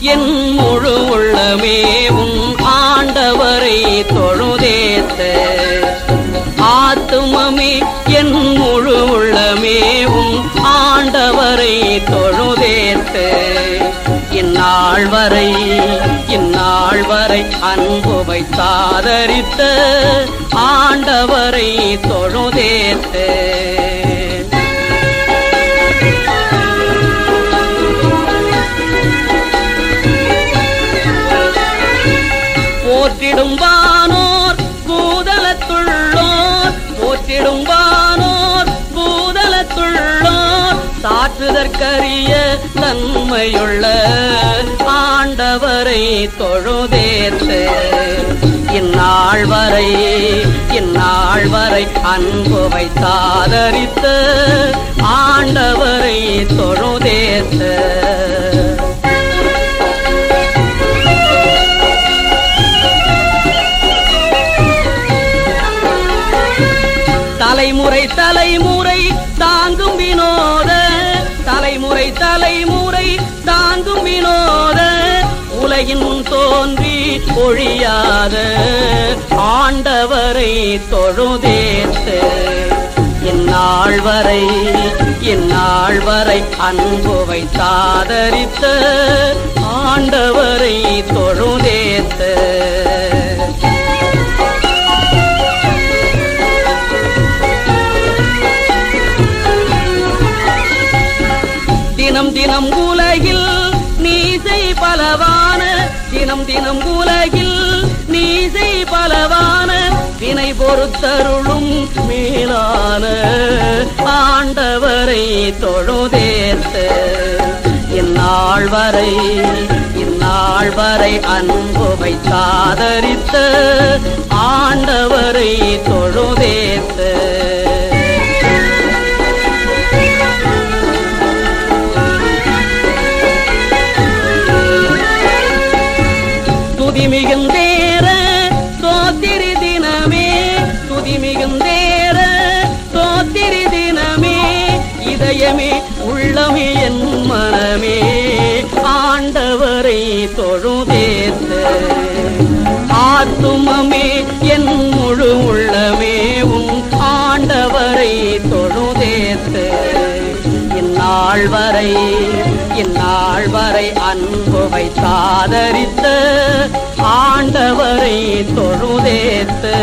என் முழு உள்ளமே உன் ஆண்டவரை தொழுதேத்த. ஆத்துமமே என் முழு உள்ளமே உன் ஆண்டவரை தொழுதேத்த. இந்நாள் வரை இந்நாள் வரை அன்பு வைத்தாதரித்த ஆண்டவரை தொழுதேத்தே. போற்றிடும்பானோர் பூதலத்துள்ளோர் போற்றிடும்பானோர் பூதலத்துள்ளோர் சாற்றுதற்கரிய தன்மையுள்ள ஆண்டவரை தொழுதேற்று. இந்நாள் வரை இந்நாள் வரை அன்பு வைத்தாதரித்த தலைமுறை தலைமுறை தாங்கும் வினோத. தலைமுறை தலைமுறை தாங்கும் வினோத. உலகின் முன் தோன்றி ஒழியாத. ஆண்டவரை தொழுதேத்து இந்நாள் வரை இந்நாள் வரை அன்புவை சாதரித்த ஆண்டவரை தொ தினம் உலகில் நீசை பலவான தினம் தினம் உலகில் நீசை பலவான வினை பொறுத்தருளும் மேலான ஆண்டவரை தொழுதேர்த்து. இந்நாள் வரை இந்நாள் வரை அன்பு வைத்தாதரித்த ஆண்டவரை தொழுதேர்த்து. துதி மிகுந்தேற சோத்திரி தினமே துதி மிகுந்தேற சோத்திரி தினமே இதயமே உள்ளமே என் மனமே ஆண்டவரை தொழுதேத்து. ஆத்துமமே என் முழு உள்ளமே உன் ஆண்டவரை தொழுதேத்து. இந்நாள் வரை இந்நாள் வரை அன்பு வைத்தாதரித்த ஆண்டவரை தொழுதேத்து.